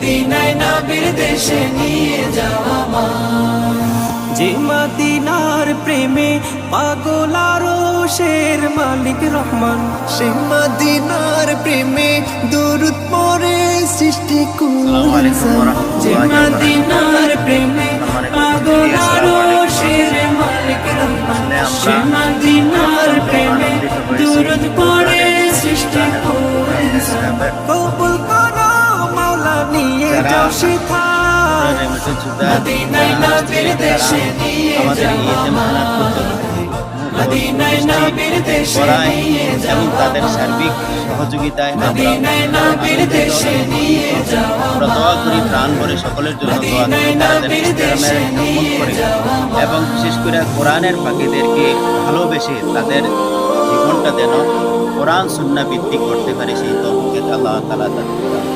মদিনায় নবীর দেশে নিয়ে যাওয়া যে মদিনার প্রেমে পাগল আরও শের মালিক রহমান সে মদিনার প্রেমে দরুদ পরে সৃষ্টি যে মদিনার প্রেমে পাগল আরও শের মালিক রহমান সে মদিনার প্রেমে দুরুদ পড়ে সৃষ্টি করেছেন এবং তাদের সার্বিক সহযোগিতায় প্রাণ সকলের জন্য তাদের এবং বিশেষ করে কোরআনের পাখিদেরকে ভালোবেসে তাদের জীবনটা যেন কোরআন সুন্না ভিত্তিক করতে পারে সেই তৌফিক আল্লাহ তালা তাদের